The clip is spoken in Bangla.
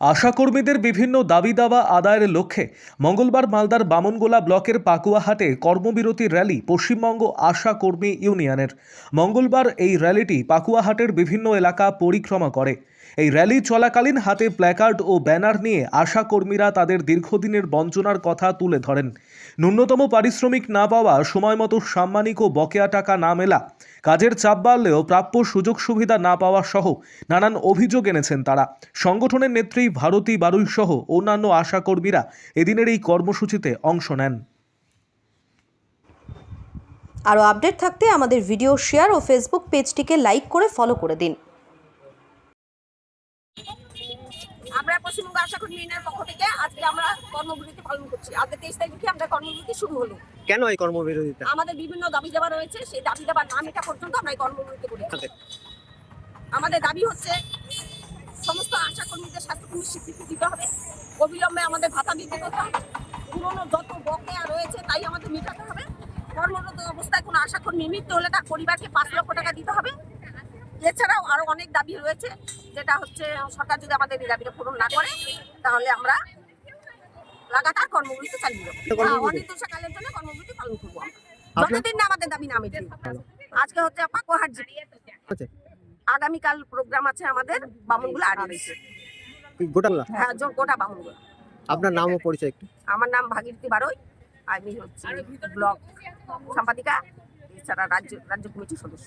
আশাকর্মীদের বিভিন্ন দাবি দাওয়া আদায়ের লক্ষ্যে মঙ্গলবার মালদার বামনগোলা ব্লকের পাকুয়াহাটে কর্মবিরতি র্যালি পশ্চিমবঙ্গ আশা কর্মী ইউনিয়নের। মঙ্গলবার এই র্যালিটি পাকুয়াহাটের বিভিন্ন এলাকা পরিক্রমা করে। এই র্যালি চলাকালীন হাতে প্ল্যাকার্ড ও ব্যানার নিয়ে আশা কর্মীরা তাদের দীর্ঘদিনের বঞ্চনার কথা তুলে ধরেন। ন্যূনতম পারিশ্রমিক না পাওয়া সময়মতো সাম্মানিক ও বকেয়া টাকা না মেলা, কাজের চাপ বাড়লেও প্রাপ্য সুযোগ সুবিধা না পাওয়া সহ নানান অভিযোগ এনেছেন তারা। সংগঠনের নেত্রী ভারতী বারুই সহ অন্যান্য আশাকর্মীরা এদিনের এই কর্মসূচিতে অংশ নেন। আরও আপডেট থাকতে আমাদের ভিডিও শেয়ার ও ফেসবুক পেজটিকে লাইক করে ফলো করে দিন। আমরা পশ্চিমবঙ্গ আশা করি ইউনিয়নের পক্ষ থেকে আজকে আমরা কর্মবিরতি পালন করছি। আজকে তেইশ তারিখ থেকে আমরা কর্মবিরতি শুরু হলো। কেন এই কর্মবিরোধিতা আমাদের বিভিন্ন দাবি দাবা রয়েছে। সেই দাবি দাবা না মেটা পর্যন্ত আমরা এই কর্মবিরতি করি আমাদের দাবি হচ্ছে স্বীকৃতি দিতে হবে। অবিলম্বে আমাদের ভাতা বৃদ্ধি করতে হবে। পুরনো যত বকেয়া রয়েছে তাই আমাদের মেটাতে হবে। কর্মরত অবস্থায় কোনো আশা কর্মী মৃত্যু হলে তার পরিবারকে পাঁচ লক্ষ টাকা দিতে হবে। এছাড়াও আরও অনেক দাবি রয়েছে যেটা হচ্ছে সরকার যদি আমাদের এই দাবিটা পূরণ না করে তাহলে আমরা লাগাতার কর্মবিরতি চালিয়ে যাব। হ্যাঁ, অনির্দিষ্টকালের জন্য কর্মবিরতি পালন করব আমরা। যতদিন না আমাদের দাবি না মেটে আজকে হচ্ছে পাকুয়াহাট জিপি। আচ্ছা। আগামীকাল প্রোগ্রাম আছে আমাদের বামনগুলো আড়িয়েছে কি হ্যাঁ গোটা বামনগুলো আপনার নাম ও পরিচয় একটু। আমার নাম ভাগীরথী বারই আমি হচ্ছে ব্লক সম্পাদিকা এছাড়া রাজ্য রাজ্য কমিটির সদস্য।